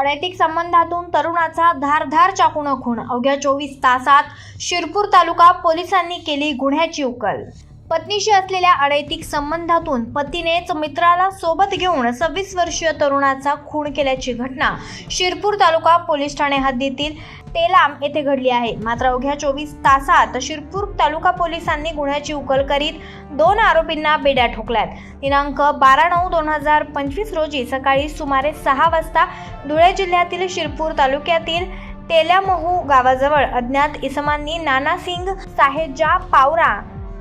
अनैतिक संबंधातून तरुणाचा धारधार चाकून खून. अवघ्या चोवीस तासात शिरपूर तालुका पोलिसांनी केली गुन्ह्याची उकल. पत्नीशी असलेल्या अनैतिक संबंधातून पतीनेच मित्राला सोबत घेऊन सव्वीस वर्षीय तरुणाचा खून केल्याची घटना शिरपूर तालुका पोलीस ठाणे हद्दीतील तेलाम येथे घडली आहे. मात्र अवघ्या चोवीस तासात शिरपूर तालुका पोलिसांनी गुन्ह्याची उकल करीत दोन आरोपींना बेड्या ठोकल्यात. दिनांक बारा नऊ दोन हजार पंचवीस रोजी सकाळी सुमारे सहा वाजता धुळे जिल्ह्यातील शिरपूर तालुक्यातील तेल्यामहू गावाजवळ अज्ञात इसमांनी नानासिंग साहेजा पावरा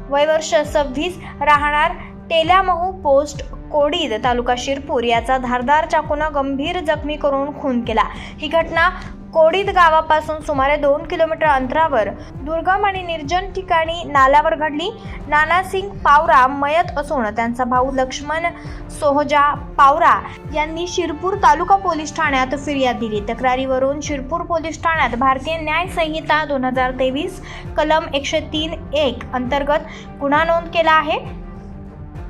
वय वर्ष सव्वीस राहणार तेल्यामहू पोस्ट कोडीद तालुका शिरपूर याचा धारदार चाकूनं गंभीर जखमी करून खून केला. ही घटना कोडीद गावापासून सुमारे दोन किलोमीटर अंतरावर दुर्गम आणि निर्जन ठिकाणी नाल्यावर घडली. नानासिंग पावरा मयत असून त्यांचा भाऊ लक्ष्मण सोहजा पावरा यांनी शिरपूर तालुका पोलीस ठाण्यात फिर्याद दिली. तक्रारीवरून शिरपूर पोलीस ठाण्यात भारतीय न्याय संहिता दोन हजार तेवीस कलम एकशे तीन एक अंतर्गत गुन्हा नोंद केला आहे.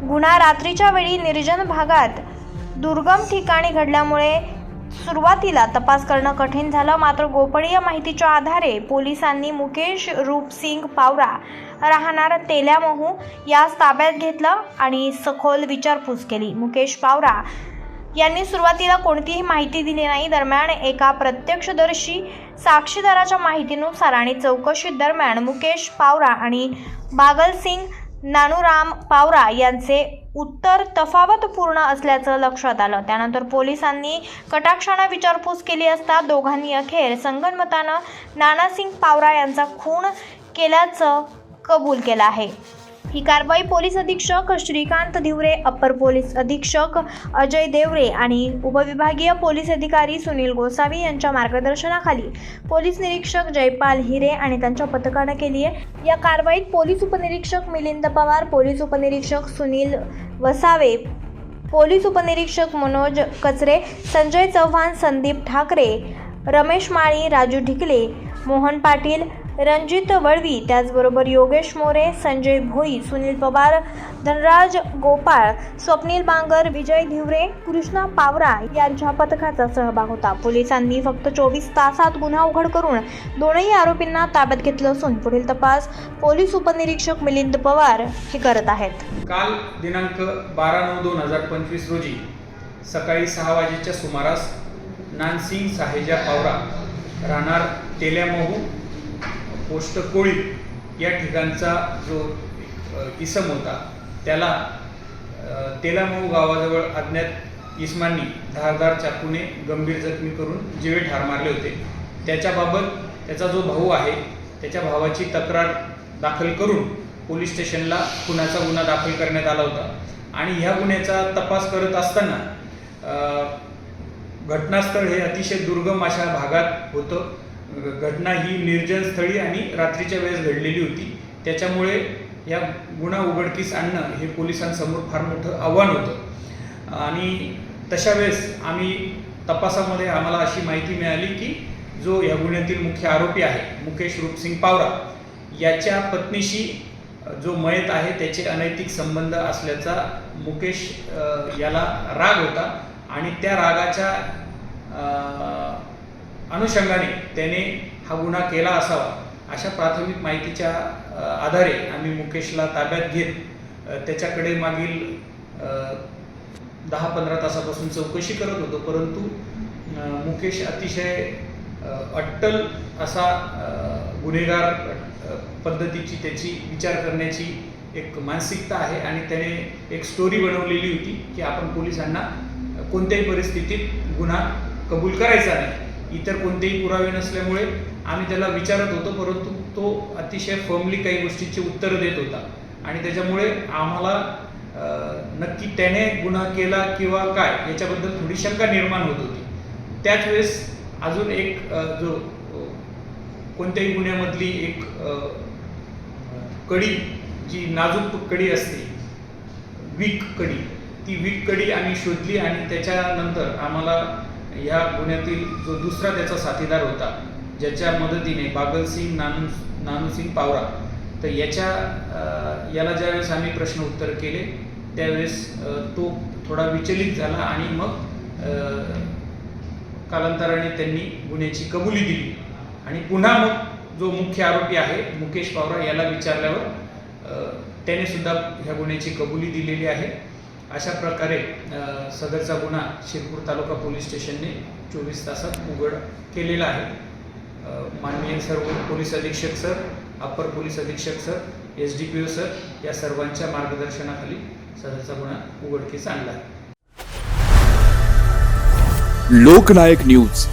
गुन्हा रात्रीच्या वेळी निर्जन भागात दुर्गम ठिकाणी घडल्यामुळे सुरुवातीला तपास करणं कठीण झालं मात्र गोपनीय माहितीच्या आधारे पोलिसांनी मुकेश रूपसिंग पावरा राहणार तेल्यामहू यास ताब्यात घेतलं आणि सखोल विचारपूस केली. मुकेश पावरा यांनी सुरुवातीला कोणतीही माहिती दिली नाही. दरम्यान एका प्रत्यक्षदर्शी साक्षीदाराच्या माहितीनुसार आणि चौकशी दरम्यान मुकेश पावरा आणि बागलसिंग नानूराम पावरा यांचे उत्तर तफावतपूर्ण असल्याचं लक्षात आलं. त्यानंतर पोलिसांनी कटाक्षानं विचारपूस केली असता दोघांनी अखेर संगनमतानं नानासिंग पावरा यांचा खून केल्याचं कबूल केलं आहे. ही कारवाई पोलीस अधीक्षक श्रीकांत धिवरे अप्पर पोलीस अधीक्षक अजय देवरे आणि उपविभागीय पोलीस अधिकारी सुनील गोसावी यांच्या मार्गदर्शनाखाली पोलीस निरीक्षक जयपाल हिरे आणि त्यांच्या पथकानं केली आहे. या कारवाईत पोलीस उपनिरीक्षक मिलिंद पवार पोलीस उपनिरीक्षक सुनील वसावे पोलीस उपनिरीक्षक मनोज कचरे संजय चव्हाण संदीप ठाकरे रमेश माळी राजू ढिकले मोहन पाटील रणजित वळवी त्याचबरोबर योगेश मोरे संजय भोई सुनील पवार धनराज गोपाळ स्वप्नील बांगर विजय धिवरे कृष्णा पावरा यांच्या पथकाचा सहभाग होता. पोलिसांनी फक्त चोवीस तासात गुन्हा उघड करून दोनही आरोपींना ताब्यात घेतलं असून पुढील तपास पोलीस उपनिरीक्षक मिलिंद पवार हे करत आहेत. काल दिनांक बारा नऊ दोन हजार पंचवीस रोजी सकाळी सहा वाजेच्या सुमारास नानसिंग साहेजा पावरा राहणार तेल्यामहू पोस्ट कोळी या ठिकाणचा जो इसम होता त्याला तेलामऊ तेलामहू गावाजवळ अज्ञात इसमांनी धारदार चाकूने गंभीर जखमी करून जीवे ठार मारले होते. त्याच्याबाबत त्याचा जो भाऊ आहे त्याच्या भावाची तक्रार दाखल करून पोलीस स्टेशनला खुनाचा गुन्हा दाखल करण्यात आला होता. आणि ह्या गुन्ह्याचा तपास करत असताना घटनास्थळ हे अतिशय दुर्गम अशा भागात होतं. घटना ही निर्जन स्थळी आणि रात्रीच्या वेळेस घडलेली होती. त्याच्यामुळे या गुन्हा उघडकीस आणणं हे पोलिसांसमोर फार मोठं आव्हान होतं. आणि तशा वेळेस आम्ही तपासामध्ये आम्हाला अशी माहिती मिळाली की जो या गुन्ह्यातील मुख्य आरोपी आहे मुकेश रूपसिंग पावरा याच्या पत्नीशी जो मयत आहे त्याचे अनैतिक संबंध असल्याचा मुकेश याला राग होता. आणि त्या रागाच्या अनुषंगाने त्याने हा गुन्हा केला असावा अशा प्राथमिक माहितीच्या आधारे आम्ही मुकेशला ताब्यात घेत त्याच्याकडे मागील दहा पंधरा तासापासून चौकशी करत होतो. परंतु मुकेश अतिशय अट्टल असा गुन्हेगार पद्धतीची त्याची विचार करण्याची एक मानसिकता आहे आणि त्याने एक स्टोरी बनवलेली होती की आपण पोलिसांना कोणत्याही परिस्थितीत गुन्हा कबूल करायचा नाही. इतर कोणतेही पुरावे नसल्यामुळे आम्ही त्याला विचारत होतो परंतु तो अतिशय फर्मली काही गोष्टीची उत्तरं देत होता. आणि त्याच्यामुळे आम्हाला नक्की त्याने गुन्हा केला किंवा काय याच्याबद्दल थोडी शंका निर्माण होत होती. त्याच वेळेस अजून एक जो कोणत्याही गुन्ह्यामधली एक कडी जी नाजूक कडी असते वीक कडी ती वीक कडी आम्ही शोधली आणि त्याच्यानंतर आम्हाला ह्या गुन्ह्यातील जो दुसरा त्याचा साथीदार होता ज्याच्या मदतीने बागलसिंग नानू नानूसिंग पावरा तर याच्या याला ज्यावेळेस आम्ही प्रश्न उत्तर केले त्यावेळेस तो थोडा विचलित झाला आणि मग कालांतराने त्यांनी गुन्ह्याची कबुली दिली. आणि पुन्हा मग जो मुख्य आरोपी आहे मुकेश पावरा याला विचारल्यावर त्याने सुद्धा ह्या गुन्ह्याची कबुली दिलेली आहे. अशा प्रकारे सदरचा गुन्हा शिरपूर तालुका पोलीस स्टेशनने चोवीस तासात उघड केलेला आहे. माननीय सर्व पोलीस अधीक्षक सर अप्पर पोलीस अधीक्षक sir S D P O sir या सर्वांच्या मार्गदर्शनाखाली सदरचा गुन्हा उघडकीस आणला आहे. लोकनायक न्यूज.